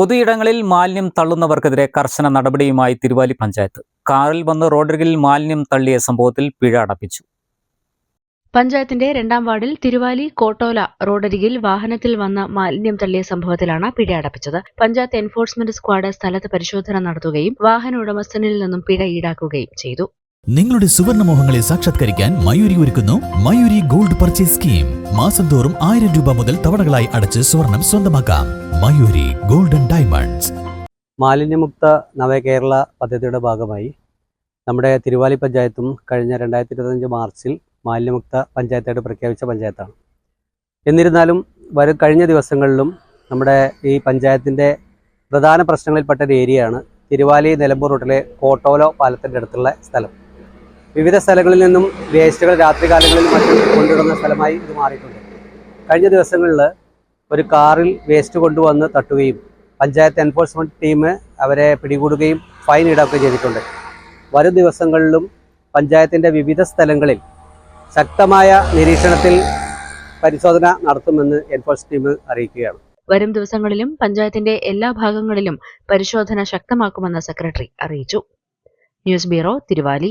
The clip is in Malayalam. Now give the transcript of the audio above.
പൊതുയിടങ്ങളിൽ മാലിന്യം തള്ളുന്നവർക്കെതിരെ കർശന നടപടിയുമായി തിരുവാലി പഞ്ചായത്ത്. കാറിൽ വന്ന് റോഡരികിൽ മാലിന്യം തള്ളിയ സംഭവത്തിൽ പിഴ അടപ്പിച്ചു. പഞ്ചായത്തിന്റെ രണ്ടാം വാർഡിൽ തിരുവാലി കോട്ടോല റോഡരികിൽ വാഹനത്തിൽ വന്ന മാലിന്യം തള്ളിയ സംഭവത്തിലാണ് പിഴ അടപ്പിച്ചത്. പഞ്ചായത്ത് എൻഫോഴ്സ്മെന്റ് സ്ക്വാഡ് സ്ഥലത്ത് പരിശോധന നടത്തുകയും വാഹന ഉടമസ്ഥനിൽ നിന്നും പിഴ ഈടാക്കുകയും ചെയ്തു. നിങ്ങളുടെ സുവർണ മോഹങ്ങളെ സാക്ഷാത്കരിക്കാൻ മയൂരി ഒരുക്കുന്നു മയൂരി ഗോൾഡ് പർച്ചേസ് സ്കീം. മാസം തോറും ആയിരം രൂപ മുതൽ തവണകളായി അടച്ച് സ്വർണം സ്വന്തമാക്കാം. Mayuri golden diamonds. മാലിന്യമുക്ത നവകേരള പദ്ധതിയുടെ ഭാഗമായി നമ്മുടെ തിരുവാലി പഞ്ചായത്തും കഴിഞ്ഞ രണ്ടായിരത്തി ഇരുപത്തഞ്ച് മാർച്ചിൽ മാലിന്യമുക്ത പഞ്ചായത്തായിട്ട് പ്രഖ്യാപിച്ച പഞ്ചായത്താണ്. എന്നിരുന്നാലും വരും കഴിഞ്ഞ ദിവസങ്ങളിലും നമ്മുടെ ഈ പഞ്ചായത്തിന്റെ പ്രധാന പ്രശ്നങ്ങളിൽപ്പെട്ട ഒരു ഏരിയയാണ് തിരുവാലി നിലമ്പൂർ റൂട്ടിലെ കോട്ടോലോ പാലത്തിന്റെ അടുത്തുള്ള സ്ഥലം. വിവിധ സ്ഥലങ്ങളിൽ നിന്നും വേസ്റ്റുകൾ രാത്രി കാലങ്ങളിൽ മറ്റും കൊണ്ടുവരുന്ന സ്ഥലമായി ഇത് മാറിയിട്ടുണ്ട്. കഴിഞ്ഞ ദിവസങ്ങളിൽ ഒരു കാറിൽ വേസ്റ്റ് കൊണ്ടുവന്ന് തട്ടുകയും പഞ്ചായത്ത് എൻഫോഴ്സ്മെന്റ് ടീം അവരെ പിടികൂടുകയും ഫൈൻ ഈടാക്കുകയും ചെയ്തിട്ടുണ്ട്. വരും ദിവസങ്ങളിലും പഞ്ചായത്തിന്റെ വിവിധ സ്ഥലങ്ങളിൽ ശക്തമായ നിരീക്ഷണത്തിൽ പരിശോധന നടത്തുമെന്ന് എൻഫോഴ്സ് ടീം അറിയിക്കുകയാണ്. വരും ദിവസങ്ങളിലും പഞ്ചായത്തിന്റെ എല്ലാ ഭാഗങ്ങളിലും പരിശോധന ശക്തമാക്കുമെന്ന് സെക്രട്ടറി അറിയിച്ചു. News bureau Thiruvali.